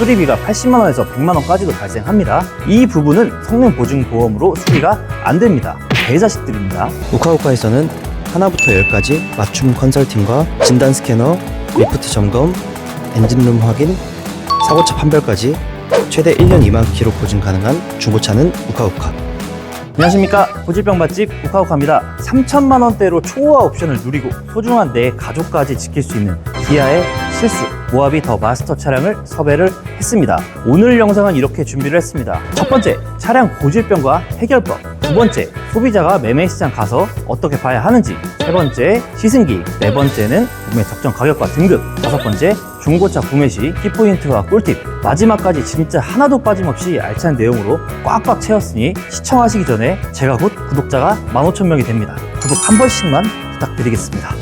수리비가 80만원에서 100만원까지도 발생합니다. 이 부분은 성능 보증 보험으로 수리가 안 됩니다. 개자식들입니다. 우카우카에서는 하나부터 열까지 맞춤 컨설팅과 진단 스캐너, 리프트 점검, 엔진룸 확인, 사고차 판별까지 최대 1년 미만 기록 보증 가능한 중고차는 우카우카. 안녕하십니까. 고질병 맛집 우카우카입니다. 3천만 원대로 초호화 옵션을 누리고 소중한 내 가족까지 지킬 수 있는 기아의 실수 모하비 더 마스터 차량을 섭외를 했습니다. 오늘 영상은 이렇게 준비를 했습니다. 첫 번째 차량 고질병과 해결법. 두 번째 소비자가 매매시장 가서 어떻게 봐야 하는지. 세 번째 시승기. 네 번째는 구매 적정 가격과 등급. 다섯 번째 중고차 구매 시 키포인트와 꿀팁 마지막까지 진짜 하나도 빠짐없이 알찬 내용으로 꽉꽉 채웠으니 시청하시기 전에 제가 곧 구독자가 15,000명이 됩니다 구독 한 번씩만 부탁드리겠습니다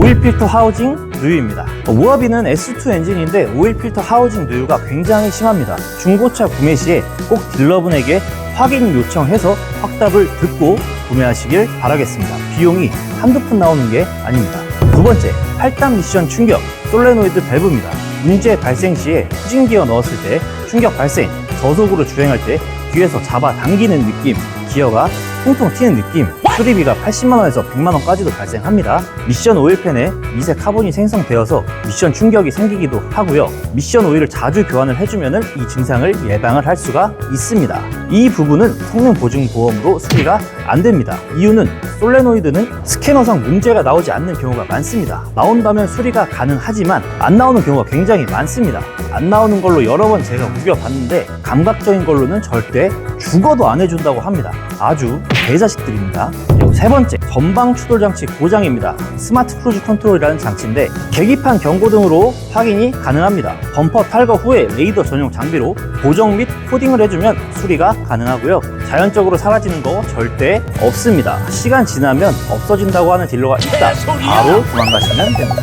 오일 필터 하우징 누유입니다. 모하비는 S2 엔진인데 오일 필터 하우징 누유가 굉장히 심합니다. 중고차 구매 시에 꼭 딜러분에게 확인 요청해서 확답을 듣고 구매하시길 바라겠습니다. 비용이 한두 푼 나오는 게 아닙니다. 두 번째, 8단 미션 충격 솔레노이드 밸브입니다. 문제 발생 시에 후진 기어 넣었을 때 충격 발생, 저속으로 주행할 때 뒤에서 잡아 당기는 느낌, 기어가 통통 튀는 느낌, 수리비가 80만원에서 100만원까지도 발생합니다. 미션 오일팬에 미세 카본이 생성되어서 미션 충격이 생기기도 하고요. 미션 오일을 자주 교환을 해주면 이 증상을 예방을 할 수가 있습니다. 이 부분은 성능 보증 보험으로 수리가 안 됩니다. 이유는 솔레노이드는 스캐너상 문제가 나오지 않는 경우가 많습니다. 나온다면 수리가 가능하지만 안 나오는 경우가 굉장히 많습니다. 안 나오는 걸로 여러 번 제가 우겨봤는데 감각적인 걸로는 절대 죽어도 안 해준다고 합니다. 아주 개자식들입니다. 그리고 세 번째, 전방 추돌 장치 고장입니다. 스마트 크루즈 컨트롤이라는 장치인데 계기판 경고등으로 확인이 가능합니다. 범퍼 탈거 후에 레이더 전용 장비로 고정 및 코딩을 해주면 수리가 가능하고요. 자연적으로 사라지는 거 절대 없습니다. 시간 지나면 없어진다고 하는 딜러가 있다. 바로 도망가시면 됩니다.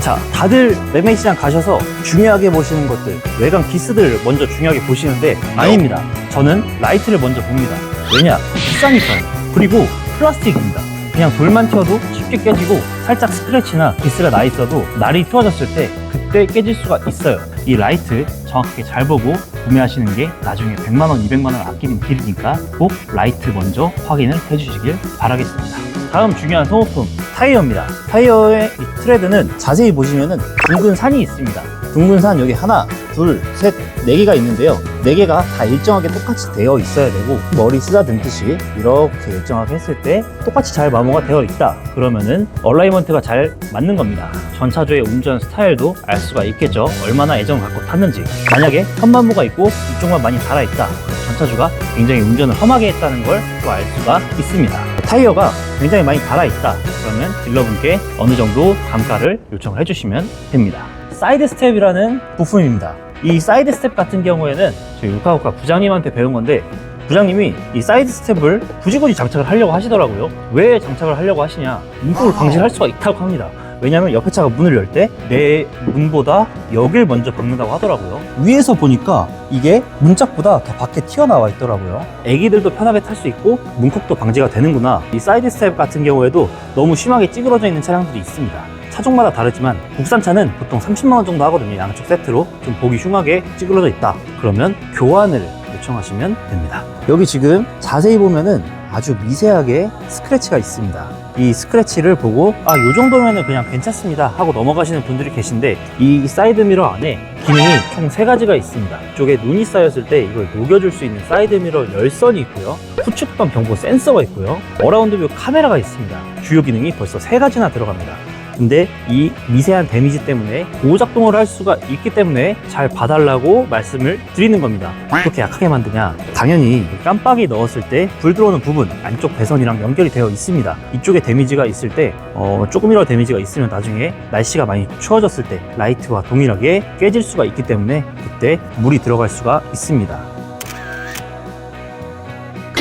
자, 다들 매매 시장 가셔서 중요하게 보시는 것들, 외관 기스들 먼저 중요하게 보시는데 아닙니다. 저는 라이트를 먼저 봅니다. 왜냐? 비싸니까요. 그리고 플라스틱입니다. 그냥 돌만 튀어도 쉽게 깨지고 살짝 스크래치나 기스가 나 있어도 날이 추워졌을 때 그때 깨질 수가 있어요. 이 라이트 정확하게 잘 보고 구매하시는 게 나중에 100만원, 200만원 아끼는 길이니까 꼭 라이트 먼저 확인을 해주시길 바라겠습니다. 다음 중요한 소모품 타이어입니다. 타이어의 이 트레드는 자세히 보시면은 둥근 산이 있습니다. 둥근 산 여기 하나, 둘, 셋, 네 개가 있는데요. 네 개가 다 일정하게 똑같이 되어 있어야 되고 머리 쓰다듬듯이 이렇게 일정하게 했을 때 똑같이 잘 마모가 되어 있다. 그러면은 얼라이먼트가 잘 맞는 겁니다. 전차주의 운전 스타일도 알 수가 있겠죠. 얼마나 애정을 갖고 탔는지. 만약에 현마모가 있고 이쪽만 많이 달아 있다. 전차주가 굉장히 운전을 험하게 했다는 걸 또 알 수가 있습니다. 타이어가 굉장히 많이 달아있다. 그러면 딜러분께 어느 정도 감가를 요청을 해주시면 됩니다. 사이드 스텝이라는 부품입니다. 이 사이드 스텝 같은 경우에는 저희 우카우카 부장님한테 배운 건데 부장님이 이 사이드 스텝을 굳이 굳이 장착을 하려고 하시더라고요. 왜 장착을 하려고 하시냐? 문콕을 방지할 수가 있다고 합니다. 왜냐하면 옆에 차가 문을 열 때 내 문보다 여길 먼저 박는다고 하더라고요. 위에서 보니까 이게 문짝보다 더 밖에 튀어나와 있더라고요. 애기들도 편하게 탈 수 있고 문콕도 방지가 되는구나. 이 사이드 스텝 같은 경우에도 너무 심하게 찌그러져 있는 차량들이 있습니다. 차종마다 다르지만 국산차는 보통 30만 원 정도 하거든요. 양쪽 세트로 좀 보기 흉하게 찌그러져 있다. 그러면 교환을 요청하시면 됩니다. 여기 지금 자세히 보면은 아주 미세하게 스크래치가 있습니다. 이 스크래치를 보고 아, 요 정도면은 그냥 괜찮습니다 하고 넘어가시는 분들이 계신데 이 사이드 미러 안에 기능이 총 세 가지가 있습니다. 이쪽에 눈이 쌓였을 때 이걸 녹여줄 수 있는 사이드 미러 열선이 있고요. 후측방 경보 센서가 있고요. 어라운드 뷰 카메라가 있습니다. 주요 기능이 벌써 세 가지나 들어갑니다. 근데 이 미세한 데미지 때문에 고작동을 할 수가 있기 때문에 잘 봐달라고 말씀을 드리는 겁니다. 어떻게 약하게 만드냐? 당연히 깜빡이 넣었을 때 불 들어오는 부분 안쪽 배선이랑 연결이 되어 있습니다. 이쪽에 데미지가 있을 때 어, 조금이라도 데미지가 있으면 나중에 날씨가 많이 추워졌을 때 라이트와 동일하게 깨질 수가 있기 때문에 그때 물이 들어갈 수가 있습니다.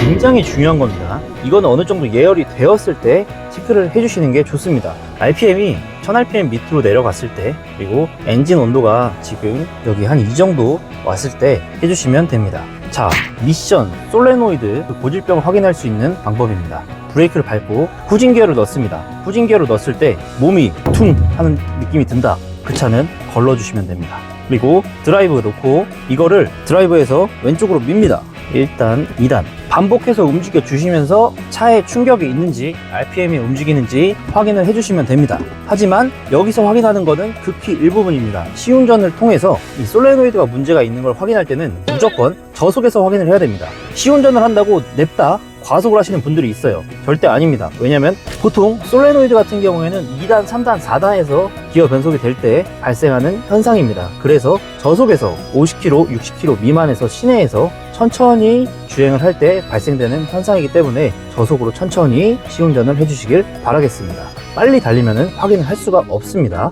굉장히 중요한 겁니다. 이건 어느 정도 예열이 되었을 때 체크를 해주시는 게 좋습니다. RPM이 1000rpm 밑으로 내려갔을 때 그리고 엔진 온도가 지금 여기 한 이 정도 왔을 때 해주시면 됩니다. 자, 미션 솔레노이드 그 고질병을 확인할 수 있는 방법입니다. 브레이크를 밟고 후진 기어를 넣습니다. 후진 기어를 넣었을 때 몸이 퉁 하는 느낌이 든다. 그 차는 걸러주시면 됩니다. 그리고 드라이브 놓고 이거를 드라이브에서 왼쪽으로 밉니다. 1단, 2단. 반복해서 움직여 주시면서 차에 충격이 있는지 RPM이 움직이는지 확인을 해주시면 됩니다. 하지만 여기서 확인하는 것은 극히 일부분입니다. 시운전을 통해서 이 솔레노이드가 문제가 있는 걸 확인할 때는 무조건 저속에서 확인을 해야 됩니다. 시운전을 한다고 냅다 과속을 하시는 분들이 있어요. 절대 아닙니다. 왜냐면 보통 솔레노이드 같은 경우에는 2단, 3단, 4단에서 기어 변속이 될 때 발생하는 현상입니다. 그래서 저속에서 50km, 60km 미만에서 시내에서 천천히 주행을 할 때 발생되는 현상이기 때문에 저속으로 천천히 시운전을 해주시길 바라겠습니다. 빨리 달리면 확인을 할 수가 없습니다.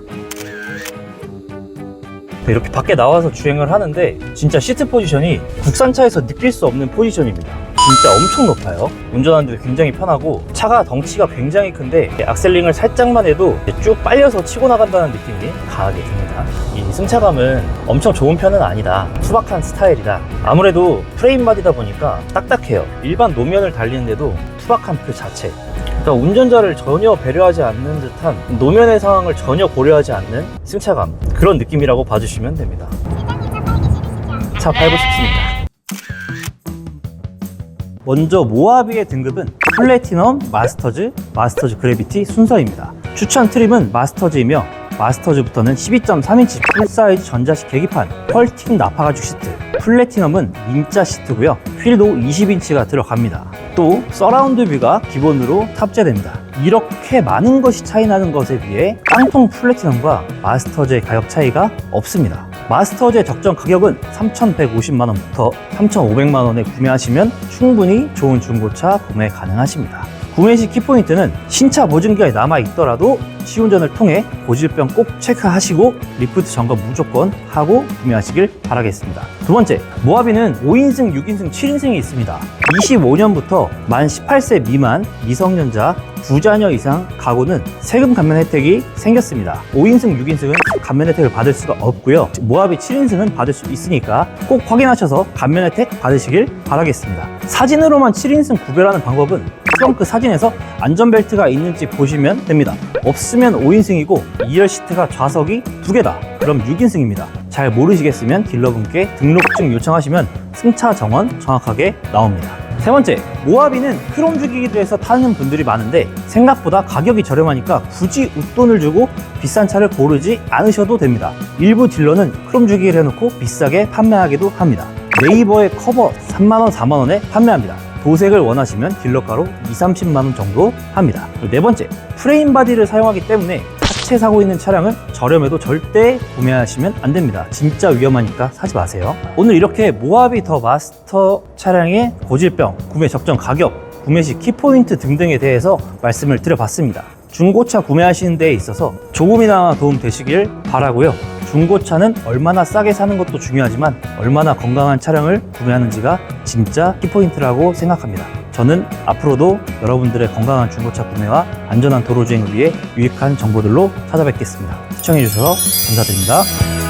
네, 이렇게 밖에 나와서 주행을 하는데 진짜 시트 포지션이 국산차에서 느낄 수 없는 포지션입니다. 진짜 엄청 높아요. 운전하는데 굉장히 편하고 차가 덩치가 굉장히 큰데 악셀링을 살짝만 해도 쭉 빨려서 치고 나간다는 느낌이 강하게 듭니다. 이 승차감은 엄청 좋은 편은 아니다. 투박한 스타일이다. 아무래도 프레임 바디다 보니까 딱딱해요. 일반 노면을 달리는데도 투박한 그 자체. 그러니까 운전자를 전혀 배려하지 않는 듯한 노면의 상황을 전혀 고려하지 않는 승차감 그런 느낌이라고 봐주시면 됩니다. 차 팔고 싶습니다. 먼저 모하비의 등급은 플래티넘, 마스터즈, 마스터즈 그래비티 순서입니다. 추천 트림은 마스터즈이며 마스터즈부터는 12.3인치 풀사이즈 전자식 계기판, 펄팅 나파가죽 시트, 플래티넘은 민자 시트고요. 휠도 20인치가 들어갑니다. 또 서라운드 뷰가 기본으로 탑재됩니다. 이렇게 많은 것이 차이 나는 것에 비해 깡통 플래티넘과 마스터즈의 가격 차이가 없습니다. 마스터즈의 적정 가격은 3,150만 원부터 3,500만 원에 구매하시면 충분히 좋은 중고차 구매 가능하십니다. 구매 시 키포인트는 신차 보증기간이 남아 있더라도 시운전을 통해 고질병 꼭 체크하시고 리프트 점검 무조건 하고 구매하시길 바라겠습니다. 두 번째, 모하비는 5인승, 6인승, 7인승이 있습니다. 25년부터 만 18세 미만 미성년자 두 자녀 이상 가구는 세금 감면 혜택이 생겼습니다. 5인승, 6인승은 감면 혜택을 받을 수가 없고요. 모하비 7인승은 받을 수 있으니까 꼭 확인하셔서 감면 혜택 받으시길 바라겠습니다. 사진으로만 7인승 구별하는 방법은 트렁크 사진에서 안전벨트가 있는지 보시면 됩니다. 없으면 5인승이고 2열 시트가 좌석이 두 개다. 그럼 6인승입니다. 잘 모르시겠으면 딜러분께 등록증 요청하시면 승차 정원 정확하게 나옵니다. 세 번째, 모하비는 크롬 주기기로 해서 타는 분들이 많은데 생각보다 가격이 저렴하니까 굳이 웃돈을 주고 비싼 차를 고르지 않으셔도 됩니다. 일부 딜러는 크롬 주기를 해놓고 비싸게 판매하기도 합니다. 네이버의 커버 3만원, 4만원에 판매합니다. 도색을 원하시면 딜러가로 2, 30만원 정도 합니다. 네 번째, 프레임 바디를 사용하기 때문에 하체 사고 있는 차량은 저렴해도 절대 구매하시면 안 됩니다. 진짜 위험하니까 사지 마세요. 오늘 이렇게 모하비 더 마스터 차량의 고질병, 구매 적정 가격, 구매 시 키포인트 등등에 대해서 말씀을 드려봤습니다. 중고차 구매하시는 데에 있어서 조금이나마 도움 되시길 바라고요. 중고차는 얼마나 싸게 사는 것도 중요하지만 얼마나 건강한 차량을 구매하는지가 진짜 키포인트라고 생각합니다. 저는 앞으로도 여러분들의 건강한 중고차 구매와 안전한 도로 주행을 위해 유익한 정보들로 찾아뵙겠습니다. 시청해주셔서 감사드립니다.